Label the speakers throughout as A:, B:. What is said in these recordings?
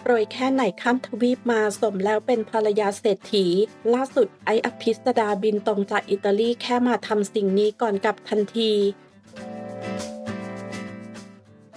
A: โปรยแค่ไหนข้ามทวีปมาสมแล้วเป็นภรรยาเศรษฐี ล่าสุดไออภิสดาบินตรงจากอิตาลีแค่มาทำสิ่งนี้ก่อนกลับทันที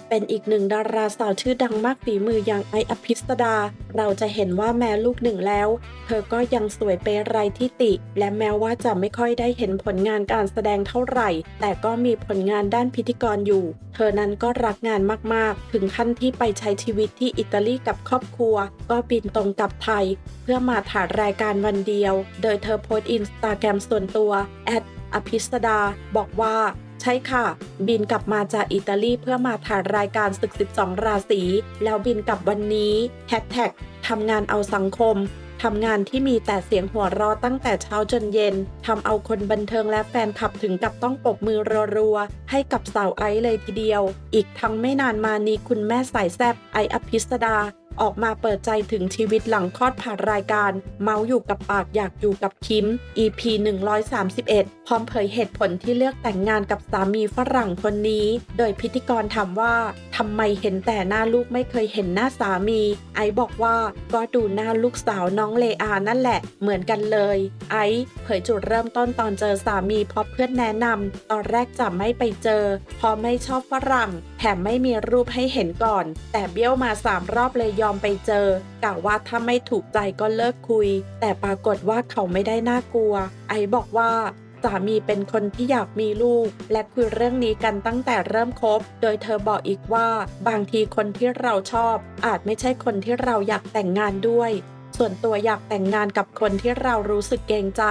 A: เป็นอีกหนึ่งดาราสาวชื่อดังมากฝีมืออย่างไออภิสดา เราจะเห็นว่าแม้ลูกหนึ่งแล้ว เธอก็ยังสวยเปไรที่ติ และแม้ว่าจะไม่ค่อยได้เห็นผลงานการแสดงเท่าไหร่ แต่ก็มีผลงานด้านพิธีกรอยู่ เธอนั้นก็รักงานมากๆ ถึงขั้นที่ไปใช้ชีวิตที่อิตาลีกับครอบครัว ก็บินตรงกลับไทย เพื่อมาถ่ายรายการวันเดียว โดยเธอโพสต์อินสตาแกรมส่วนตัวแอดอภิสดาบอกว่า ใช่ค่ะ บินกลับมาจากอิตาลีเพื่อมาถ่ายรายการศึก 12 ราศี แล้วบินกลับวันนี้แฮชแท็กทำงานเอาสังคมทำงานที่มีแต่เสียงหัวเราะตั้งแต่เช้าจนเย็นทำเอาคนบันเทิงและแฟนคลับถึงกับต้องปบมือรัวๆ ให้กับสาวไอซ์เลยทีเดียว อีกทั้งไม่นานมานี้คุณแม่สายแซบไออภิสดา ออกมาเปิดใจถึงชีวิตหลังคลอดผ่านรายการ เมาอยู่กับปากอยากอยู่กับคิม EP 131 พร้อมเผยเหตุผลที่เลือกแต่งงานกับสามีฝรั่งคนนี้ โดยพิธีกรถามว่าทำไมเห็นแต่หน้าลูกไม่เคยเห็นหน้าสามี ไอบอกว่าก็ดูหน้าลูกสาวน้องเลอานั่นแหละ เหมือนกันเลย ไอเผยจุดเริ่มต้นตอนเจอสามีเพราะเพื่อนแนะนำตอนแรกจะไม่ไปเจอเพราะไม่ชอบฝรั่ง แถมไม่มีรูปให้เห็นก่อน แต่เบี้ยวมาสามรอบเลยยอมไปเจอกะว่าถ้าไม่ถูกใจก็เลิกคุย แต่ปรากฏว่าเขาไม่ได้น่ากลัว ไอบอกว่าสามีเป็นคนที่อยากมีลูก และคุยเรื่องนี้กันตั้งแต่เริ่มคบ โดยเธอบอกอีกว่า บางทีคนที่เราชอบ อาจไม่ใช่คนที่เราอยากแต่งงานด้วย ส่วนตัวอยากแต่งงานกับคนที่เรารู้สึกเกรงใจ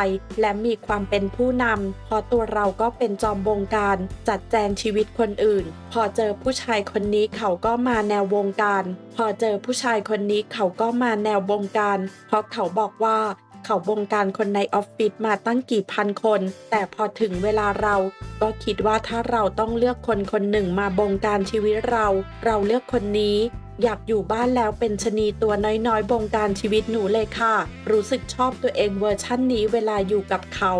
A: และมีความเป็นผู้นำเพราะตัวเราก็เป็นจอมบงการ จัดแจงชีวิตคนอื่น พอเจอผู้ชายคนนี้เขาก็มาแนววงการ พอเจอผู้ชายคนนี้เขาก็มาแนววงการ เพราะเขาบอกว่า เขาบงการคนในออฟฟิศมาตั้งกี่พันคน แต่พอถึงเวลาเราก็คิดว่าถ้าเราต้องเลือกคนคนหนึ่งมาบงการชีวิตเรา เราเลือกคนนี้อยากอยู่บ้านแล้วเป็นชะนีตัวน้อยๆ บงการชีวิตหนูเลยค่ะ รู้สึกชอบตัวเองเวอร์ชั่นนี้เวลาอยู่กับเขา